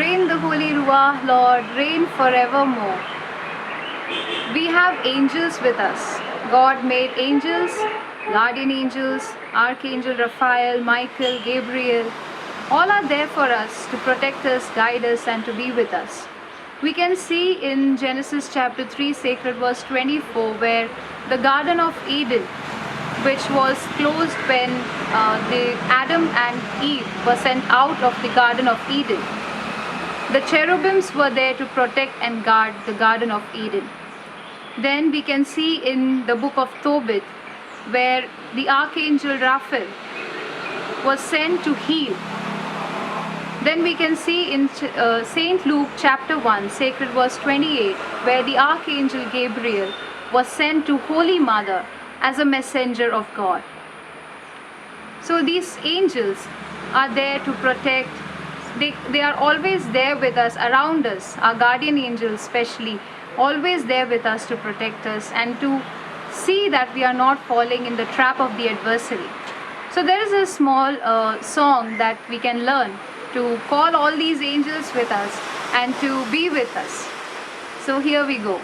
Reign the Holy Ruah, Lord, reign forevermore. We have angels with us. God made angels, guardian angels, Archangel Raphael, Michael, Gabriel. All are there for us to protect us, guide us, and to be with us. We can see in Genesis chapter 3, sacred verse 24, where the Garden of Eden, which was closed when uh, the Adam and Eve were sent out of the Garden of Eden. The cherubims were there to protect and guard the Garden of Eden. Then we can see in the book of Tobit where the archangel Raphael was sent to heal. Then we can see in uh, St. Luke chapter 1, sacred verse 28, where the archangel Gabriel was sent to Holy Mother as a messenger of God. So these angels are there to protect. They, they are always there with us, around us, our guardian angels especially, always there with us to protect us and to see that we are not falling in the trap of the adversary. So there is a small uh, song that we can learn to call all these angels with us and to be with us. So here we go.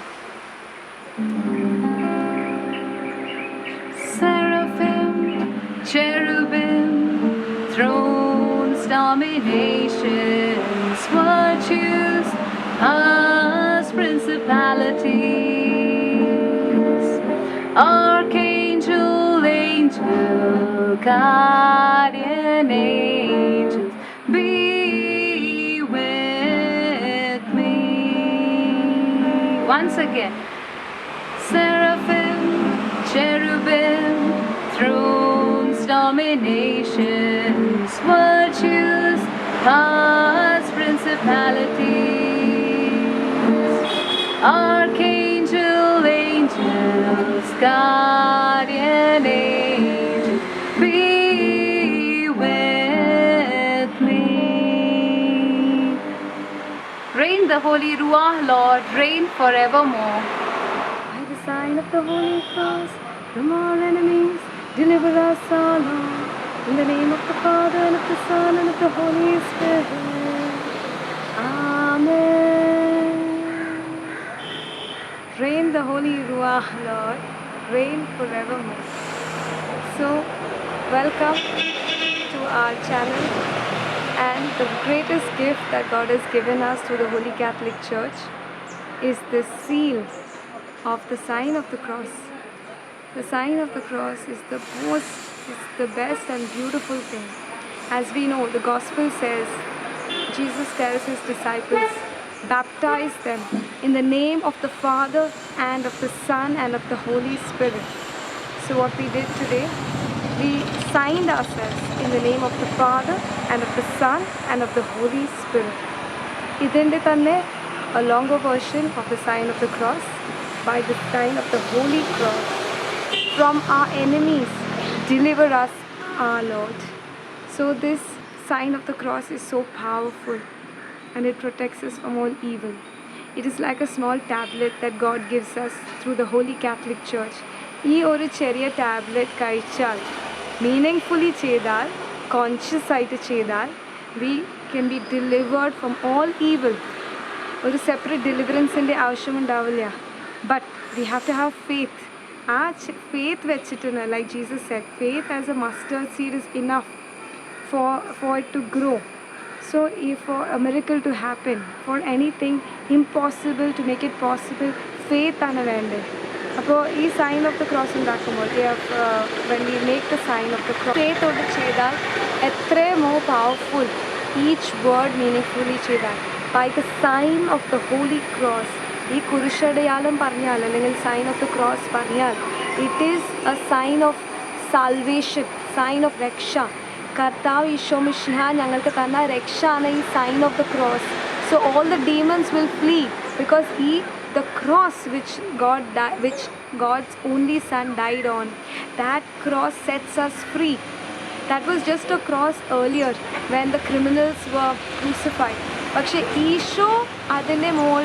Us principalities, archangel, angel, guardian angels, be with me. Once again, seraphim, cherubim, thrones, dominations, virtues, powers, principalities, archangel, angels, guardian angels, be with me. Reign the Holy Ruah, Lord, reign forevermore. By the sign of the Holy Cross, from all enemies, deliver us, O Lord. In the name of the Father, and of the Son, and of the Holy Spirit. Amen. Reign the Holy Ruah, Lord, reign forevermore. So, welcome to our channel. And the greatest gift that God has given us through the Holy Catholic Church is the seal of the sign of the cross. The sign of the cross is the most, is the best and beautiful thing. As we know, the Gospel says, Jesus tells his disciples, baptize them in the name of the Father and of the Son and of the Holy Spirit. So, what we did today, we signed ourselves in the name of the Father and of the Son and of the Holy Spirit. ഇതിൻ്റെ തന്നെ a longer version of the sign of the cross by the sign of the Holy Cross. From our enemies, deliver us, our Lord. So, this sign of the cross is so powerful And it protects us from all evil. It is like a small tablet that God gives us through the Holy Catholic Church. ഈ ഒരു ചെറിയ tablet കഴിച്ചാൽ meaning ചെയ്താൽ conscious ആയിട്ട് ചെയ്താൽ we can be delivered from all evil ഒരു separate ഡെലിവറൻസിന്റെ ആവശ്യമുണ്ടാവില്ല but we have to have faith ആ ഫെയ്ത്ത് വെച്ചിട്ട് like Jesus said faith as a mustard seed is enough for for it to grow so if for a miracle to happen for anything impossible to make it possible faith ആണ് വേണ്ടത്. അപ്പോൾ ഈ sign of the cross ഉണ്ടാക്കുമ്പോൾ when we make the sign of the cross ഫേത്തോട് ചെയ്താൽ എത്രയോ powerful each word meaning ചെയ്താൽ. By the sign of the holy cross ഈ കുരിശടയാളം പറഞ്ഞാൽ അല്ലെങ്കിൽ സൈൻ ഓഫ് ദ ക്രോസ് പറഞ്ഞാൽ it is a sign of salvation sign of രക്ഷ. കർത്താവ് ഈശോ മിഷിഹ ഞങ്ങൾക്ക് തന്ന രക്ഷയാണ് ഈ sign of the cross so all the demons will flee because ഈ the cross which God which God's only Son died on that cross sets us free that was just a cross earlier when the criminals were crucified പക്ഷേ ഈശോ അതിന്റെ മോൾ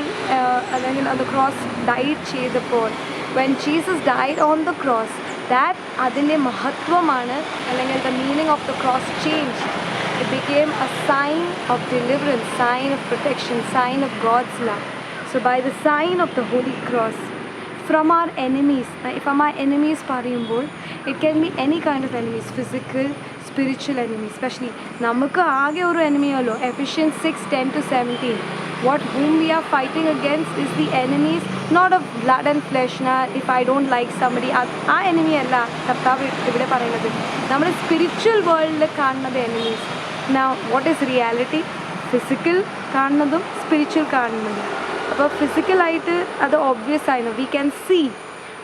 അല്ലെങ്കിൽ അത് cross died ചെയ്തപ്പോൾ when Jesus died on the cross that അതിന്റെ മഹത്വമാണ് അല്ലെങ്കിൽ the meaning of the cross change became a sign of deliverance, sign of protection, sign of God's love. So, by the sign of the Holy Cross, from our enemies, uh, from our enemies പറയുമ്പോൾ it can be any kind of enemies, physical, spiritual enemies, especially നമുക്ക് ആകെ ഒരു എനിമിയല്ലോ Ephesians six ten to seventeen what whom we are fighting against is the enemies not of blood and flesh. If i don't like somebody ആ enemy അല്ല കർത്താവ് ഇവിടെ പറയുന്നത്. നമ്മൾ spiritual വേൾഡിൽ കാണുന്നത് enemies. Now what is reality? Physical കാണുന്നതും spiritual കാണുന്നതും. അപ്പോൾ ഫിസിക്കലായിട്ട് അത് ഓബ്വിയസ് ആയിരുന്നു. വി ക്യാൻ സീ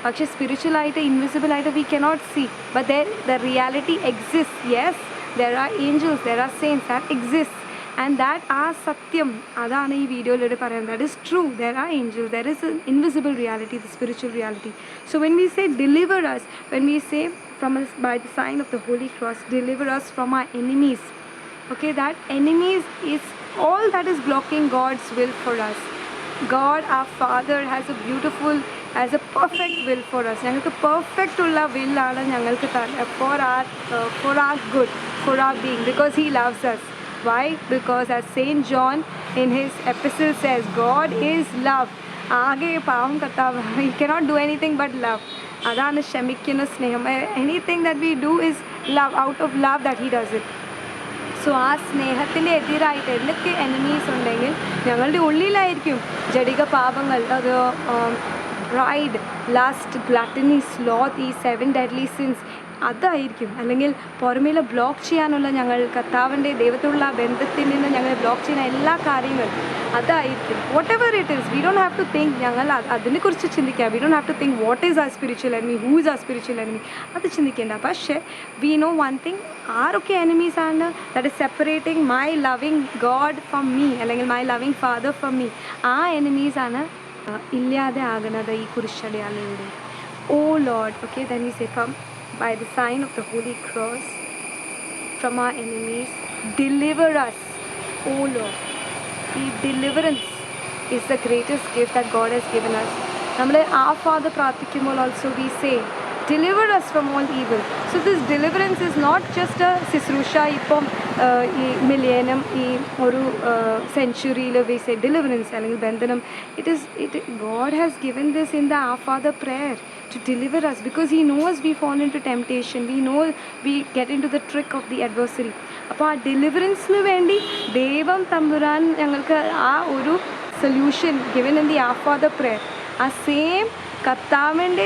പക്ഷേ സ്പിരിച്വലായിട്ട് ഇൻവിസിബിളായിട്ട് we cannot see but there the reality exist yes there are angels there are saints are exist and that ആ സത്യം അതാണ് ഈ വീഡിയോയിലൂടെ പറയുന്നത് that is true there are angels there is invisible reality the spiritual reality so when we say deliver us when we say from us by the sign of the holy cross deliver us from our enemies okay that enemies is all that is blocking god's will for us god our father has a beautiful has a perfect will for us ഞങ്ങൾക്ക് perfect ഉള്ള വില്ലാണ് ഞങ്ങൾക്ക് for our for our good for our being because he loves us Why? Because as saint john in his epistle says god is love. ആകെ പാവം കത്താവ് he cannot do anything but love അതാണ് ക്ഷമിക്കുന്ന സ്നേഹം. Anything that we do is love out of love that he does it so ആ സ്നേഹത്തിന്റെ എതിരായിട്ട് എന്തൊക്കെ എനിമീസ് ഉണ്ടെങ്കിൽ ഞങ്ങളുടെ ഉള്ളിലായിരിക്കും ജടിക പാപങ്ങൾ. അത് പ്രൈഡ് ലാസ്റ്റ് ഗ്ലട്ടനി സ്ലോത്ത് ഈ സെവൻ ഡെഡ്ലി സിൻസ് അതായിരിക്കും. അല്ലെങ്കിൽ പുറമേലെ ബ്ലോക്ക് ചെയ്യാനുള്ള ഞങ്ങൾ കർത്താവിന്റെ ദൈവത്തോടുള്ള ബന്ധത്തിൽ നിന്ന് ഞങ്ങൾ ബ്ലോക്ക് ചെയ്യുന്ന എല്ലാ കാര്യങ്ങളും അതായിരിക്കും. Whatever it is we don't have to think ഞങ്ങൾ അതിനെക്കുറിച്ച് ചിന്തിക്കാം. We don't have to think what is ആ സ്പിരിച്വൽ എനിമി ഹൂ ഇസ് ആ സ്പിരിച്വൽ എനിമി അത് ചിന്തിക്കേണ്ട. പക്ഷേ വി നോ വൺ തിങ് ആരൊക്കെ എനിമീസ് ആണ്. That is separating my loving God from me അല്ലെങ്കിൽ my loving Father from me ആ enemies ആണ് ഇല്ലാതെ ആകുന്നത് ഈ കുരിശടയാളിലൂടെ. ഓ Lord okay then we say from by the sign of the Holy Cross from our enemies. Deliver us, O Lord. The deliverance is the greatest gift that God has given us. നമ്മൾ ആ father പ്രാർത്ഥിക്കുമ്പോൾ also we say deliver us from all evil so this deliverance is not just a ശുശ്രൂഷ ഇപ്പം ആ, ഈ മില്ലേനം ഈ ഒരു സെഞ്ചുറിയിൽ we say deliverance അല്ലെങ്കിൽ ബന്ധനം it is it God has given this in the ah father prayer to deliver us because he knows we fall into temptation. We know we get into the trick of the adversary. അപ്പോൾ ആ ഡെലിവറൻസിന് വേണ്ടി ദൈവം തമ്പുരാൻ ഞങ്ങൾക്ക് ആ ഒരു solution given in the of for the prayer ആ same കർത്താവിന്റെ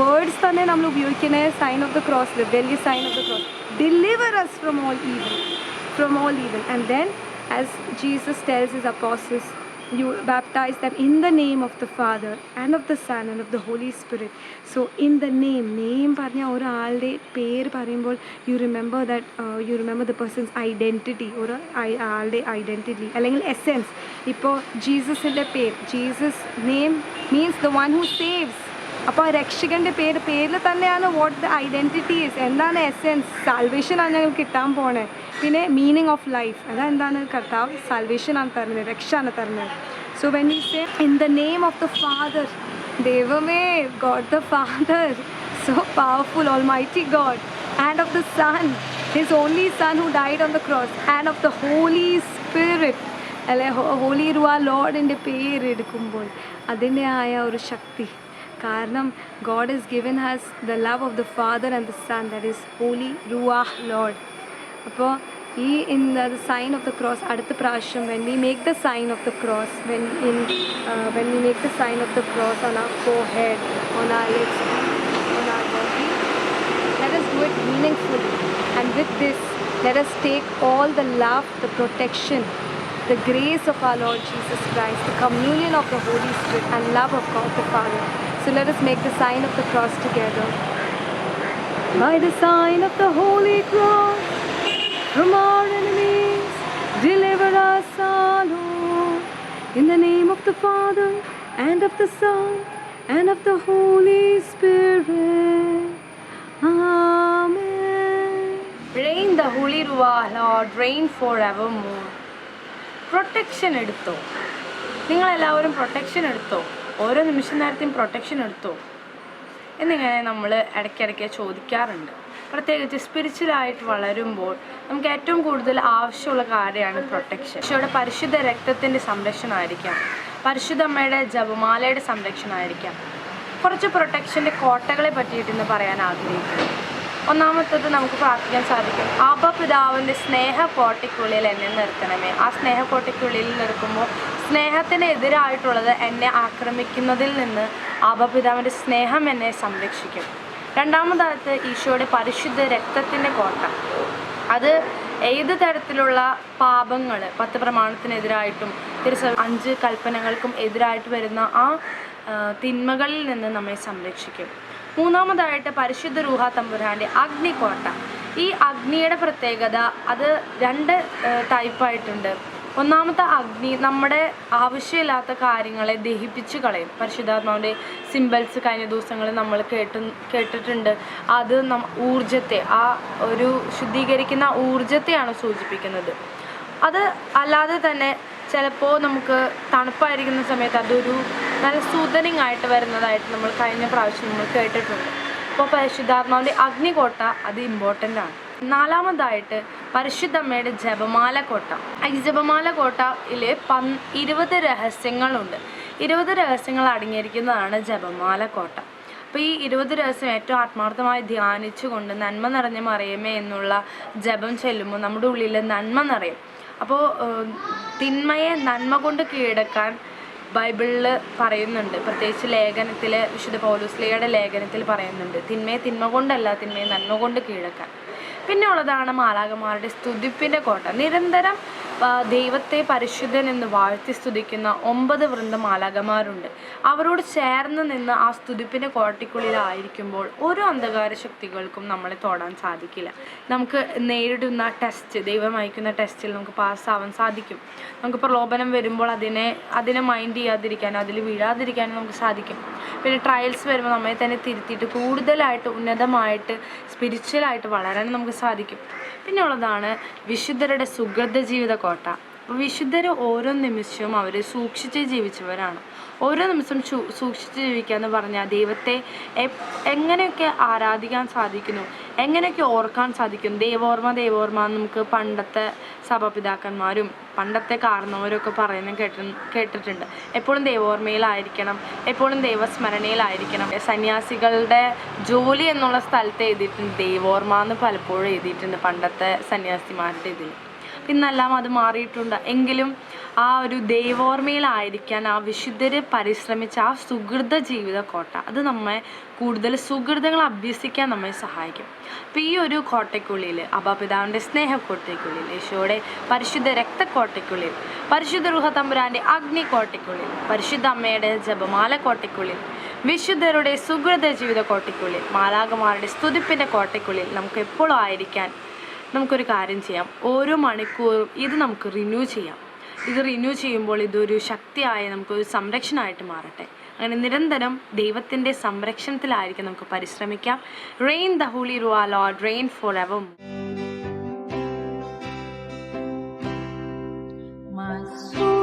words തന്നെ നമ്മൾ ഉപയോഗിക്കുന്ന സൈൻ ഓഫ് ദ ക്രോസിൽ വലിയ sign of the cross deliver us from all evil from all evil and then as Jesus tells his അപ്പോസിസ് you baptize them in the name of the Father and of the Son and of the Holy Spirit. So in the name, name പറഞ്ഞ ഒരാളുടെ പേര് പറയുമ്പോൾ you remember that you remember the person's identity ഒരു ആളുടെ identity അല്ലെങ്കിൽ essence ഇപ്പോൾ ജീസസിന്റെ പേര് Jesus name means the one who saves അപ്പോൾ രക്ഷകന്റെ പേര് പേരിൽ തന്നെയാണ് വാട്ട് ദ ഐഡന്റിറ്റി ഈസ് എന്താണ് എസെൻസ് സാൽവേഷൻ ആണ് ഞങ്ങൾക്ക് കിട്ടാൻ പോണേ. പിന്നെ മീനിങ് ഓഫ് ലൈഫ് അതെന്താണ്? കർത്താവ് സാൽവേഷൻ ആണ് തരുന്നത് രക്ഷ ആണ് തരുന്നത്. So when you say in the name of the Father ദൈവമേ God the Father so powerful all mighty God and of the Son his only Son who died on the cross and of the Holy Spirit അല്ലെ holy Ruah ലോഡിന്റെ പേരെടുക്കുമ്പോൾ അതിന്റെ ആയ ഒരു ശക്തി. കാരണം God is given has the love of the Father and the Son that is holy Ruah Lord അപ്പോൾ ഈ in the sign of the cross അടുത്ത പ്രാവശ്യം when we make the sign of the cross when in when we make the sign of the cross on our forehead on our legs on our body let us do it meaningfully. And with this, let us take all the love, the protection, the grace of our Lord Jesus Christ, the communion of the Holy Spirit, and love of God the Father. So let us make the sign of the cross together. By the sign of the Holy Cross, from our enemies, deliver us, our Lord. In the name of the Father, and of the Son, and of the Holy Spirit. Amen. Rain the Holy Ruah, Lord, reign forevermore. Protection എടുത്തോ നിങ്ങളെല്ലാവരും protection എടുത്തോ ഓരോ നിമിഷ നേരത്തെയും protection എടുത്തോ എന്നിങ്ങനെ നമ്മൾ ഇടയ്ക്കിടയ്ക്ക് ചോദിക്കാറുണ്ട് പ്രത്യേകിച്ച് സ്പിരിച്വലായിട്ട് വളരുമ്പോൾ നമുക്ക് ഏറ്റവും കൂടുതൽ ആവശ്യമുള്ള കാര്യമാണ് പ്രൊട്ടക്ഷൻ ഈശോയുടെ പരിശുദ്ധ രക്തത്തിന്റെ സംരക്ഷണമായിരിക്കാം. പരിശുദ്ധ അമ്മയുടെ ജപമാലയുടെ സംരക്ഷണമായിരിക്കാം. കുറച്ച് പ്രൊട്ടക്ഷന്റെ കോട്ടകളെ പറ്റിയിട്ട് ഇന്ന് പറയാൻ ആഗ്രഹിക്കുന്നു. ഒന്നാമത്തത് നമുക്ക് പ്രാർത്ഥിക്കാൻ സാധിക്കും. ആബ പിതാവിന്റെ സ്നേഹ കോട്ടയ്ക്കുള്ളിൽ എന്നെ നിർത്തണമേ. ആ സ്നേഹ കോട്ടയ്ക്കുള്ളിൽ നിൽക്കുമ്പോൾ സ്നേഹത്തിന് എതിരായിട്ടുള്ളത് എന്നെ ആക്രമിക്കുന്നതിൽ നിന്ന് ആബ പിതാവിന്റെ സ്നേഹം എന്നെ സംരക്ഷിക്കും. രണ്ടാമതായിട്ട് ഈശോയുടെ പരിശുദ്ധ രക്തത്തിന്റെ കോട്ട. അത് ഏത് തരത്തിലുള്ള പാപങ്ങൾ പത്ത് പ്രമാണത്തിനെതിരായിട്ടും തിരുസ അഞ്ച് കൽപ്പനകൾക്കും എതിരായിട്ട് വരുന്ന ആ തിന്മകളിൽ നിന്ന് നമ്മെ സംരക്ഷിക്കും. മൂന്നാമതായിട്ട് പരിശുദ്ധ റൂഹ തമ്പുരാന്റെ അഗ്നിക്കോട്ട. ഈ അഗ്നിയുടെ പ്രത്യേകത അത് രണ്ട് ടൈപ്പായിട്ടുണ്ട് ഒന്നാമത്തെ അഗ്നി നമ്മുടെ ആവശ്യമില്ലാത്ത കാര്യങ്ങളെ ദഹിപ്പിച്ച് കളയും. പരിശുദ്ധാത്മാവിന്റെ സിമ്പിൾസ് കഴിഞ്ഞ ദിവസങ്ങളിൽ നമ്മൾ കേട്ട് കേട്ടിട്ടുണ്ട്. അത് നം ഊർജത്തെ ആ ഒരു ശുദ്ധീകരിക്കുന്ന ഊർജത്തെയാണ് സൂചിപ്പിക്കുന്നത്. അത് അല്ലാതെ തന്നെ ചിലപ്പോൾ നമുക്ക് തണുപ്പായിരിക്കുന്ന സമയത്ത് അതൊരു നല്ല സൂതനിങ് ആയിട്ട് വരുന്നതായിട്ട് നമ്മൾ കഴിഞ്ഞ പ്രാവശ്യം നമ്മൾ കേട്ടിട്ടുണ്ട്. അപ്പോൾ പരിശുദ്ധാത്മാവിന്റെ അഗ്നികോട്ട അത് ഇമ്പോർട്ടന്റ് ആണ്. നാലാമതായിട്ട് പരിശുദ്ധമ്മയുടെ ജപമാല കോട്ട. ഈ ജപമാല കോട്ടയിൽ പൻ ഇരുപത് രഹസ്യങ്ങളുണ്ട്. ഇരുപത് രഹസ്യങ്ങൾ അടങ്ങിയിരിക്കുന്നതാണ് ജപമാല കോട്ട. അപ്പോൾ ഈ ഇരുപത് രഹസ്യം ഏറ്റവും ആത്മാർത്ഥമായി ധ്യാനിച്ചുകൊണ്ട് നന്മ നിറഞ്ഞ മറിയമേ എന്നുള്ള ജപം ചെല്ലുമ്പോൾ നമ്മുടെ ഉള്ളിൽ നന്മ നിറയും. അപ്പോൾ തിന്മയെ നന്മ കൊണ്ട് കീഴടക്കാൻ ബൈബിളിൽ പറയുന്നുണ്ട്. പ്രത്യേകിച്ച് ലേഖനത്തിൽ വിശുദ്ധ പൗലുസ്ലിയുടെ ലേഖനത്തിൽ പറയുന്നുണ്ട്. തിന്മയെ തിന്മ കൊണ്ടല്ല തിന്മയെ നന്മ കൊണ്ട് കീഴടക്കാൻ. പിന്നെ ഉള്ളതാണ് മാലാകമാരുടെ സ്തുതിപ്പിന്റെ കോട്ട. നിരന്തരം ദൈവത്തെ പരിശുദ്ധൻ എന്ന് വാഴ്ത്തി സ്തുതിക്കുന്ന ഒമ്പത് വൃന്ദ മാലാകമാരുണ്ട് അവരോട് ചേർന്ന് നിന്ന് ആ സ്തുതിപ്പിന്റെ കോട്ടയ്ക്കുള്ളിലായിരിക്കുമ്പോൾ ഒരു അന്ധകാര ശക്തികൾക്കും നമ്മളെ തോടാൻ സാധിക്കില്ല. നമുക്ക് നേരിടുന്ന ടെസ്റ്റ് ദൈവം അയക്കുന്ന ടെസ്റ്റിൽ നമുക്ക് പാസ്സാവാൻ സാധിക്കും. നമുക്ക് പ്രലോഭനം വരുമ്പോൾ അതിനെ അതിനെ മൈൻഡ് ചെയ്യാതിരിക്കാനും അതിൽ വീഴാതിരിക്കാനും നമുക്ക് സാധിക്കും. പിന്നെ ട്രയൽസ് വരുമ്പോൾ നമ്മളെ തന്നെ തിരുത്തിയിട്ട് കൂടുതലായിട്ട് ഉന്നതമായിട്ട് സ്പിരിച്വലായിട്ട് വളരാനും നമുക്ക് സാധിക്കും. പിന്നെ ഉള്ളതാണ് വിശുദ്ധരുടെ സുഹൃത ജീവിത കോട്ട. വിശുദ്ധർ ഓരോ നിമിഷവും അവർ സൂക്ഷിച്ച് ജീവിച്ചവരാണ്. ഓരോ നിമിഷം സൂക്ഷിച്ച് ജീവിക്കുക എന്ന് പറഞ്ഞാൽ ദൈവത്തെ എങ്ങനെയൊക്കെ ആരാധിക്കാൻ സാധിക്കുന്നു എങ്ങനെയൊക്കെ ഓർക്കാൻ സാധിക്കും ദൈവോർമ്മ ദൈവോർമ്മ നമുക്ക് പണ്ടത്തെ സഭാപിതാക്കന്മാരും പണ്ടത്തെ കാരണവരൊക്കെ പറയുന്നത് കേട്ടി കേട്ടിട്ടുണ്ട്. എപ്പോഴും ദൈവോർമ്മയിലായിരിക്കണം എപ്പോഴും ദൈവസ്മരണയിലായിരിക്കണം. സന്യാസികളുടെ ജോലി എന്നുള്ള സ്ഥലത്ത് എഴുതിയിട്ടുണ്ട് ദൈവോർമ്മ എന്ന് പലപ്പോഴും എഴുതിയിട്ടുണ്ട് പണ്ടത്തെ സന്യാസിമാരുടെ ഇതിൽ. ഇന്നെല്ലാം അത് മാറിയിട്ടുണ്ട്. എങ്കിലും ആ ഒരു ദൈവോർമ്മയിലായിരിക്കാൻ ആ വിശുദ്ധര് പരിശ്രമിച്ച ആ സുഹൃത ജീവിത കോട്ട അത് നമ്മെ കൂടുതൽ സുഹൃതങ്ങൾ അഭ്യസിക്കാൻ നമ്മെ സഹായിക്കും. അപ്പം ഈ ഒരു കോട്ടയ്ക്കുള്ളിൽ അബാപിതാവിന്റെ സ്നേഹക്കോട്ടയ്ക്കുള്ളിൽ യേശോയുടെ പരിശുദ്ധ രക്തക്കോട്ടയ്ക്കുള്ളിൽ പരിശുദ്ധ റുഹ തമ്പുരാന്റെ അഗ്നിക്കോട്ടയ്ക്കുള്ളിൽ പരിശുദ്ധ അമ്മയുടെ ജപമാല കോട്ടയ്ക്കുള്ളിൽ വിശുദ്ധരുടെ സുഹൃത ജീവിത കോട്ടയ്ക്കുള്ളിൽ മാലാകുമാരുടെ സ്തുതിപ്പിന്റെ കോട്ടയ്ക്കുള്ളിൽ നമുക്ക് എപ്പോഴും ആയിരിക്കാൻ നമുക്കൊരു കാര്യം ചെയ്യാം. ഓരോ മണിക്കൂറും ഇത് നമുക്ക് റിന്യൂ ചെയ്യാം. ഇത് റിന്യൂ ചെയ്യുമ്പോൾ ഇതൊരു ശക്തിയായി നമുക്കൊരു സംരക്ഷണമായിട്ട് മാറട്ടെ. അങ്ങനെ നിരന്തരം ദൈവത്തിന്റെ സംരക്ഷണത്തിലായിരിക്കും നമുക്ക് പരിശ്രമിക്കാം. Reign the holy Ruah Lord reign forever My.